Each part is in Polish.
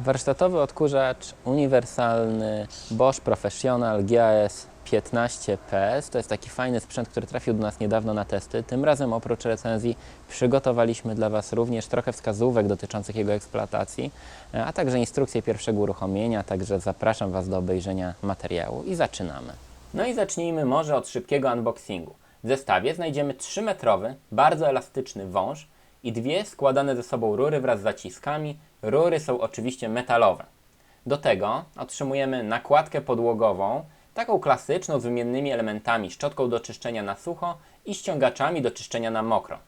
Warsztatowy odkurzacz uniwersalny Bosch Professional GAS 15 PS to jest taki fajny sprzęt, który trafił do nas niedawno na testy. Tym razem oprócz recenzji przygotowaliśmy dla Was również trochę wskazówek dotyczących jego eksploatacji, e, a także instrukcję pierwszego uruchomienia, także zapraszam Was do obejrzenia materiału i zaczynamy. No i zacznijmy może od szybkiego unboxingu. W zestawie znajdziemy 3-metrowy, bardzo elastyczny wąż i dwie składane ze sobą rury wraz z zaciskami. Rury są oczywiście metalowe. Do tego otrzymujemy nakładkę podłogową, taką klasyczną z wymiennymi elementami, szczotką do czyszczenia na sucho i ściągaczami do czyszczenia na mokro.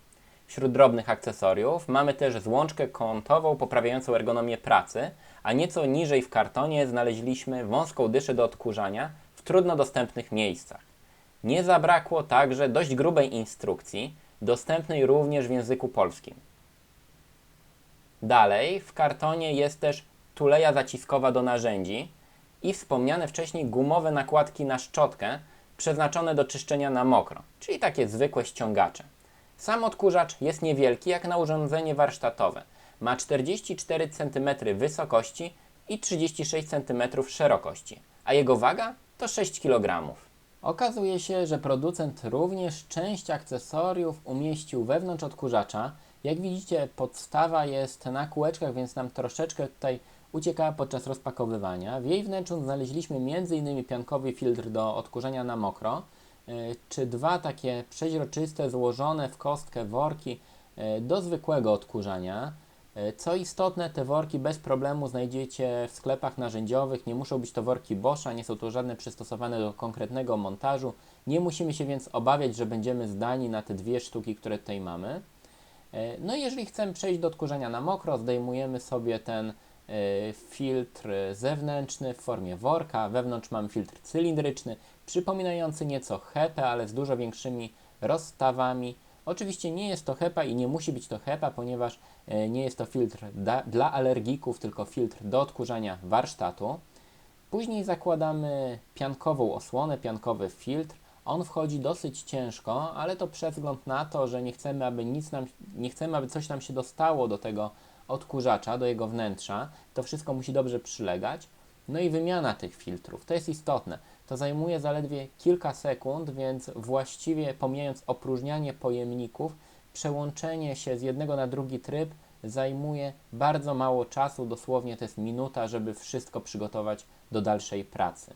Wśród drobnych akcesoriów mamy też złączkę kątową poprawiającą ergonomię pracy, a nieco niżej w kartonie znaleźliśmy wąską dyszę do odkurzania w trudno dostępnych miejscach. Nie zabrakło także dość grubej instrukcji, dostępnej również w języku polskim. Dalej w kartonie jest też tuleja zaciskowa do narzędzi i wspomniane wcześniej gumowe nakładki na szczotkę przeznaczone do czyszczenia na mokro, czyli takie zwykłe ściągacze. Sam odkurzacz jest niewielki jak na urządzenie warsztatowe. Ma 44 cm wysokości i 36 cm szerokości, a jego waga to 6 kg. Okazuje się, że producent również część akcesoriów umieścił wewnątrz odkurzacza. Jak widzicie, podstawa jest na kółeczkach, więc nam troszeczkę tutaj uciekała podczas rozpakowywania. W jej wnętrzu znaleźliśmy m.in. piankowy filtr do odkurzania na mokro, y, czy dwa takie przeźroczyste, złożone w kostkę worki y, do zwykłego odkurzania. Y, Co istotne, te worki bez problemu znajdziecie w sklepach narzędziowych. Nie muszą być to worki Boscha, nie są to żadne przystosowane do konkretnego montażu. Nie musimy się więc obawiać, że będziemy zdani na te dwie sztuki, które tutaj mamy. E, No i jeżeli chcemy przejść do odkurzania na mokro, zdejmujemy sobie ten e, filtr zewnętrzny w formie worka. Wewnątrz mamy filtr cylindryczny, przypominający nieco HEPA, ale z dużo większymi rozstawami. Oczywiście nie jest to HEPA i nie musi być to HEPA, ponieważ e, nie jest to filtr da, dla alergików, tylko filtr do odkurzania warsztatu. Później zakładamy piankową osłonę, piankowy filtr. On wchodzi dosyć ciężko, ale to przez wzgląd na to, że nie chcemy, aby nic nam, nie chcemy, aby coś nam się dostało do tego odkurzacza, do jego wnętrza. To wszystko musi dobrze przylegać. No i wymiana tych filtrów, to jest istotne. To zajmuje zaledwie kilka sekund, więc właściwie pomijając opróżnianie pojemników, przełączenie się z jednego na drugi tryb zajmuje bardzo mało czasu, dosłownie to jest minuta, żeby wszystko przygotować do dalszej pracy.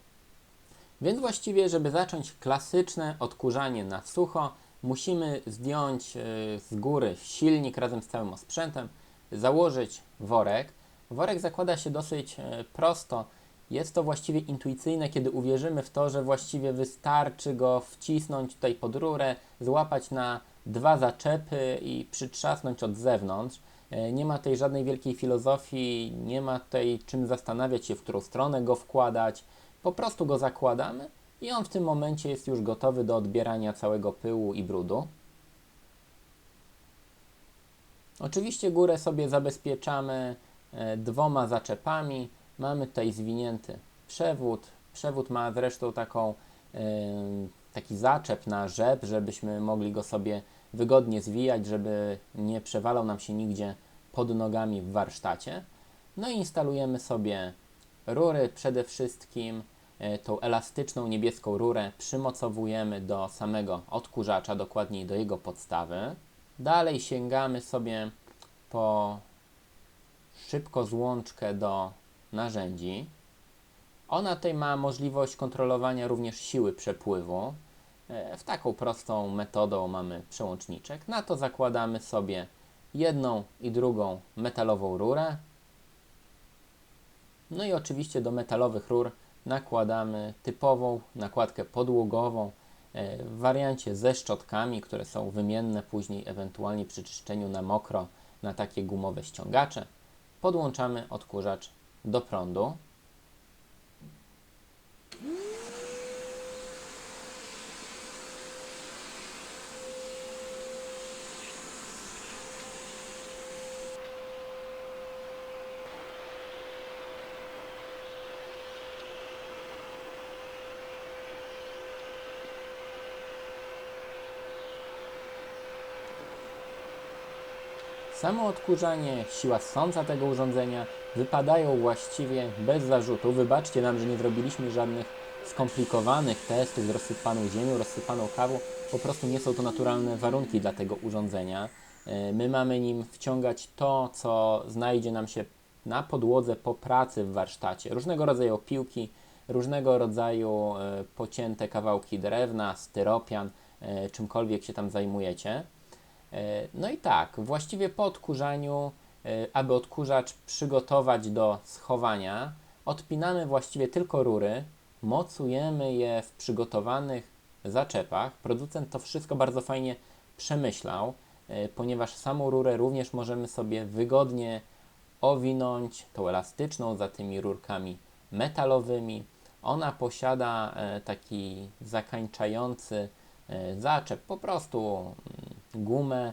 Więc właściwie, żeby zacząć klasyczne odkurzanie na sucho, musimy zdjąć e, z góry silnik razem z całym osprzętem, założyć worek. Worek zakłada się dosyć e, prosto. Jest to właściwie intuicyjne, kiedy uwierzymy w to, że właściwie wystarczy go wcisnąć tutaj pod rurę, złapać na dwa zaczepy i przytrzasnąć od zewnątrz. E, Nie ma tutaj żadnej wielkiej filozofii, nie ma tutaj czym zastanawiać się, w którą stronę go wkładać. Po prostu go zakładamy i on w tym momencie jest już gotowy do odbierania całego pyłu i brudu. Oczywiście górę sobie zabezpieczamy e, dwoma zaczepami. Mamy tutaj zwinięty przewód. Przewód ma zresztą taką, taki zaczep na rzep, żebyśmy mogli go sobie wygodnie zwijać, żeby nie przewalał nam się nigdzie pod nogami w warsztacie. No i instalujemy sobie rury przede wszystkim. E, Tą elastyczną niebieską rurę przymocowujemy do samego odkurzacza, dokładniej do jego podstawy. Dalej sięgamy sobie po szybko złączkę do narzędzi. Ona tutaj ma możliwość kontrolowania również siły przepływu. E, W taką prostą metodą mamy przełączniczek. Na to zakładamy sobie jedną i drugą metalową rurę. No i oczywiście do metalowych rur nakładamy typową nakładkę podłogową e, w wariancie ze szczotkami, które są wymienne później ewentualnie przy czyszczeniu na mokro na takie gumowe ściągacze. Podłączamy odkurzacz do prądu. Samo odkurzanie, siła ssąca tego urządzenia wypadają właściwie bez zarzutu. Wybaczcie nam, że nie zrobiliśmy żadnych skomplikowanych testów z rozsypaną ziemią, rozsypaną kawą. Po prostu nie są to naturalne warunki dla tego urządzenia. E, My mamy nim wciągać to, co znajdzie nam się na podłodze po pracy w warsztacie. Różnego rodzaju piłki, różnego rodzaju e, pocięte kawałki drewna, styropian, e, czymkolwiek się tam zajmujecie. E, No i tak, właściwie po odkurzaniu, e, aby odkurzacz przygotować do schowania, odpinamy właściwie tylko rury, mocujemy je w przygotowanych zaczepach. Producent to wszystko bardzo fajnie przemyślał, e, ponieważ samą rurę również możemy sobie wygodnie owinąć tą elastyczną za tymi rurkami metalowymi. Ona posiada taki zakańczający zaczep, po prostu mm, gumę,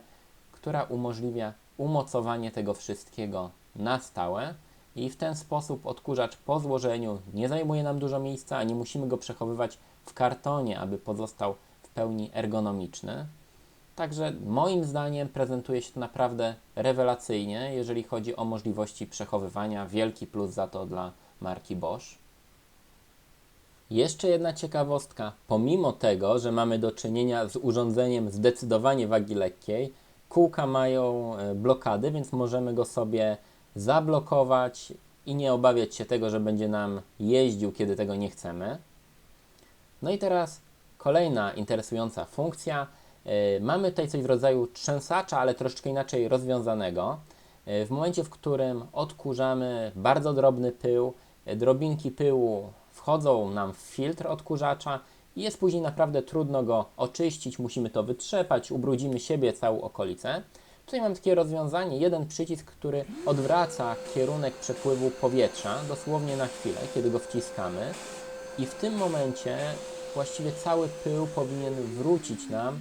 która umożliwia umocowanie tego wszystkiego na stałe i w ten sposób odkurzacz po złożeniu nie zajmuje nam dużo miejsca, a nie musimy go przechowywać w kartonie, aby pozostał w pełni ergonomiczny. Także moim zdaniem prezentuje się to naprawdę rewelacyjnie, jeżeli chodzi o możliwości przechowywania. Wielki plus za to dla marki Bosch. Jeszcze jedna ciekawostka. Pomimo tego, że mamy do czynienia z urządzeniem zdecydowanie wagi lekkiej, kółka mają e, blokady, więc możemy go sobie zablokować i nie obawiać się tego, że będzie nam jeździł, kiedy tego nie chcemy. No i teraz kolejna interesująca funkcja. Yy, Mamy tutaj coś w rodzaju trzęsacza, ale troszeczkę inaczej rozwiązanego. Yy, W momencie, w którym odkurzamy bardzo drobny pył, drobinki pyłu wchodzą nam w filtr odkurzacza i jest później naprawdę trudno go oczyścić, musimy to wytrzepać, ubrudzimy siebie, całą okolicę. Tutaj mam takie rozwiązanie, jeden przycisk, który odwraca kierunek przepływu powietrza dosłownie na chwilę, kiedy go wciskamy i w tym momencie właściwie cały pył powinien wrócić nam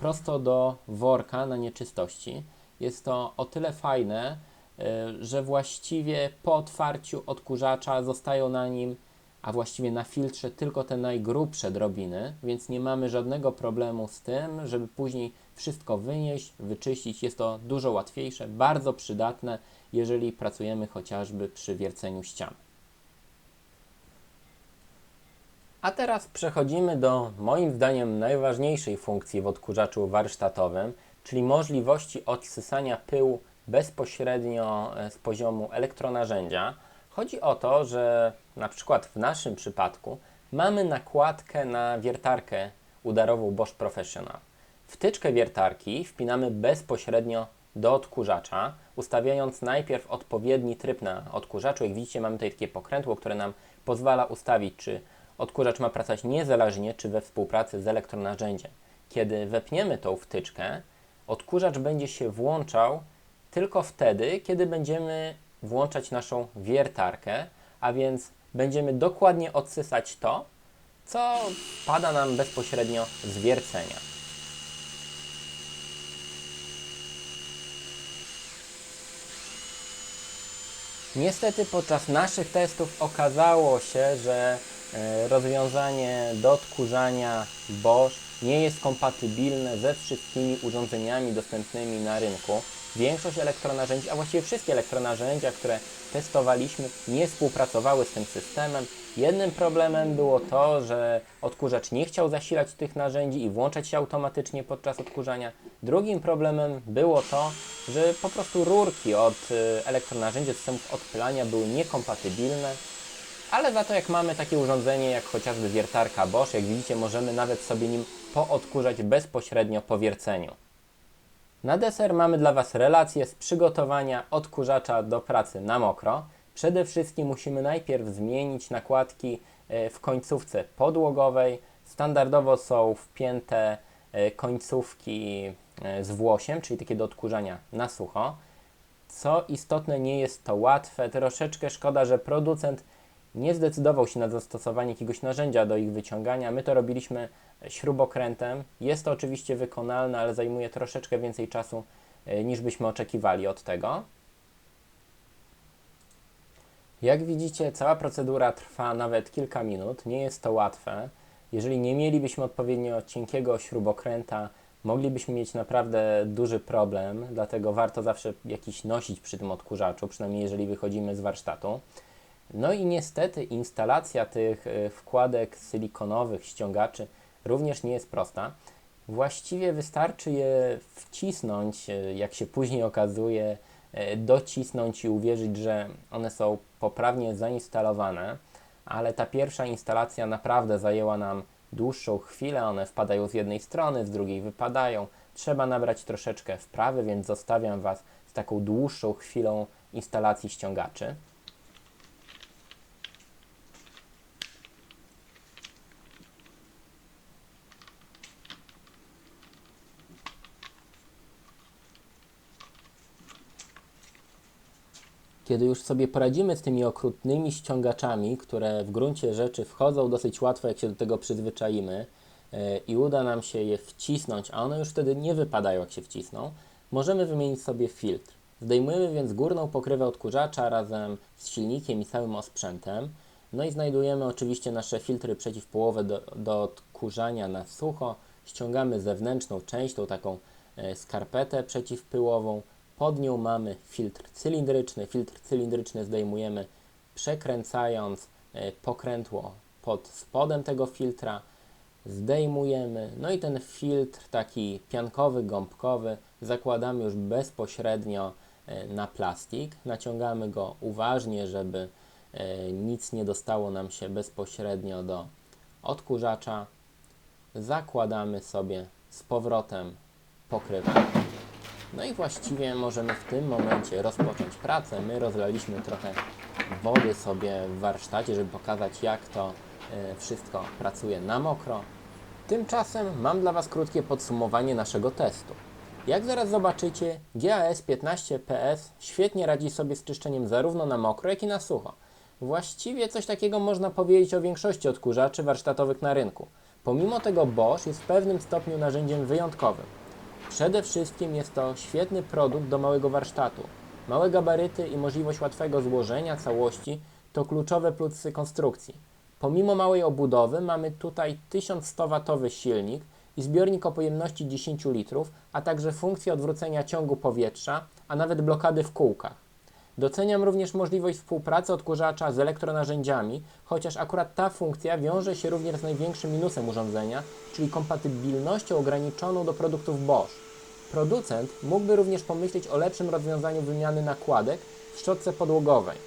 prosto do worka na nieczystości. Jest to o tyle fajne, y, że właściwie po otwarciu odkurzacza zostają na nim, a właściwie na filtrze tylko te najgrubsze drobiny, więc nie mamy żadnego problemu z tym, żeby później wszystko wynieść, wyczyścić. Jest to dużo łatwiejsze, bardzo przydatne, jeżeli pracujemy chociażby przy wierceniu ścian. A teraz przechodzimy do moim zdaniem najważniejszej funkcji w odkurzaczu warsztatowym, czyli możliwości odsysania pyłu bezpośrednio e, z poziomu elektronarzędzia. Chodzi o to, że na przykład w naszym przypadku mamy nakładkę na wiertarkę udarową Bosch Professional. Wtyczkę wiertarki wpinamy bezpośrednio do odkurzacza, ustawiając najpierw odpowiedni tryb na odkurzaczu. Jak widzicie, mamy tutaj takie pokrętło, które nam pozwala ustawić, czy odkurzacz ma pracować niezależnie, czy we współpracy z elektronarzędziem. Kiedy wepniemy tą wtyczkę, odkurzacz będzie się włączał tylko wtedy, kiedy będziemy włączać naszą wiertarkę, a więc będziemy dokładnie odsysać to, co pada nam bezpośrednio z wiercenia. Niestety podczas naszych testów okazało się, że rozwiązanie do odkurzania Bosch nie jest kompatybilne ze wszystkimi urządzeniami dostępnymi na rynku. Większość elektronarzędzi, a właściwie wszystkie elektronarzędzia, które testowaliśmy, nie współpracowały z tym systemem. Jednym problemem było to, że odkurzacz nie chciał zasilać tych narzędzi i włączać się automatycznie podczas odkurzania. Drugim problemem było to, że po prostu rurki od y, elektronarzędzi, systemów odpylania były niekompatybilne. Ale za to jak mamy takie urządzenie jak chociażby wiertarka Bosch, jak widzicie możemy nawet sobie nim poodkurzać bezpośrednio po wierceniu. Na deser mamy dla Was relację z przygotowania odkurzacza do pracy na mokro. Przede wszystkim musimy najpierw zmienić nakładki e, w końcówce podłogowej. Standardowo są wpięte e, końcówki e, z włosiem, czyli takie do odkurzania na sucho. Co istotne, nie jest to łatwe. Troszeczkę szkoda, że producent nie zdecydował się na zastosowanie jakiegoś narzędzia do ich wyciągania. My to robiliśmy śrubokrętem. Jest to oczywiście wykonalne, ale zajmuje troszeczkę więcej czasu e, niż byśmy oczekiwali od tego. Jak widzicie, cała procedura trwa nawet kilka minut. Nie jest to łatwe. Jeżeli nie mielibyśmy odpowiednio cienkiego śrubokręta, moglibyśmy mieć naprawdę duży problem, dlatego warto zawsze jakiś nosić przy tym odkurzaczu, przynajmniej jeżeli wychodzimy z warsztatu. No i niestety instalacja tych y, wkładek silikonowych, ściągaczy również nie jest prosta. Właściwie wystarczy je wcisnąć, y, jak się później okazuje, y, docisnąć i uwierzyć, że one są poprawnie zainstalowane, ale ta pierwsza instalacja naprawdę zajęła nam dłuższą chwilę. One wpadają z jednej strony, z drugiej wypadają. Trzeba nabrać troszeczkę wprawy, więc zostawiam Was z taką dłuższą chwilą instalacji ściągaczy. Kiedy już sobie poradzimy z tymi okrutnymi ściągaczami, które w gruncie rzeczy wchodzą dosyć łatwo, jak się do tego przyzwyczaimy, yy, i uda nam się je wcisnąć, a one już wtedy nie wypadają, jak się wcisną, możemy wymienić sobie filtr. Zdejmujemy więc górną pokrywę odkurzacza razem z silnikiem i całym osprzętem. No i znajdujemy oczywiście nasze filtry przeciwpołowe do, do odkurzania na sucho. Ściągamy zewnętrzną część, tą taką e, skarpetę przeciwpyłową. Pod nią mamy filtr cylindryczny. Filtr cylindryczny zdejmujemy przekręcając e, pokrętło pod spodem tego filtra. Zdejmujemy. No i ten filtr taki piankowy, gąbkowy zakładamy już bezpośrednio e, na plastik. Naciągamy go uważnie, żeby e, nic nie dostało nam się bezpośrednio do odkurzacza. Zakładamy sobie z powrotem pokrywę. No i właściwie możemy w tym momencie rozpocząć pracę. My rozlaliśmy trochę wody sobie w warsztacie, żeby pokazać jak to e, wszystko pracuje na mokro. Tymczasem mam dla Was krótkie podsumowanie naszego testu. Jak zaraz zobaczycie, GAS 15PS świetnie radzi sobie z czyszczeniem zarówno na mokro, jak i na sucho. Właściwie coś takiego można powiedzieć o większości odkurzaczy warsztatowych na rynku. Pomimo tego Bosch jest w pewnym stopniu narzędziem wyjątkowym. Przede wszystkim jest to świetny produkt do małego warsztatu. Małe gabaryty i możliwość łatwego złożenia całości to kluczowe plusy konstrukcji. Pomimo małej obudowy mamy tutaj 1100W silnik i zbiornik o pojemności 10 litrów, a także funkcję odwrócenia ciągu powietrza, a nawet blokady w kółkach. Doceniam również możliwość współpracy odkurzacza z elektronarzędziami, chociaż akurat ta funkcja wiąże się również z największym minusem urządzenia, czyli kompatybilnością ograniczoną do produktów Bosch. Producent mógłby również pomyśleć o lepszym rozwiązaniu wymiany nakładek w szczotce podłogowej.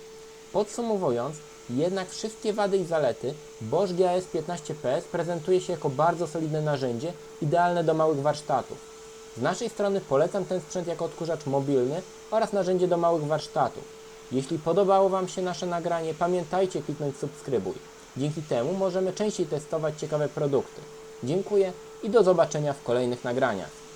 Podsumowując, jednak wszystkie wady i zalety Bosch GAS 15PS prezentuje się jako bardzo solidne narzędzie, idealne do małych warsztatów. Z naszej strony polecam ten sprzęt jako odkurzacz mobilny oraz narzędzie do małych warsztatów. Jeśli podobało Wam się nasze nagranie, pamiętajcie kliknąć subskrybuj. Dzięki temu możemy częściej testować ciekawe produkty. Dziękuję i do zobaczenia w kolejnych nagraniach.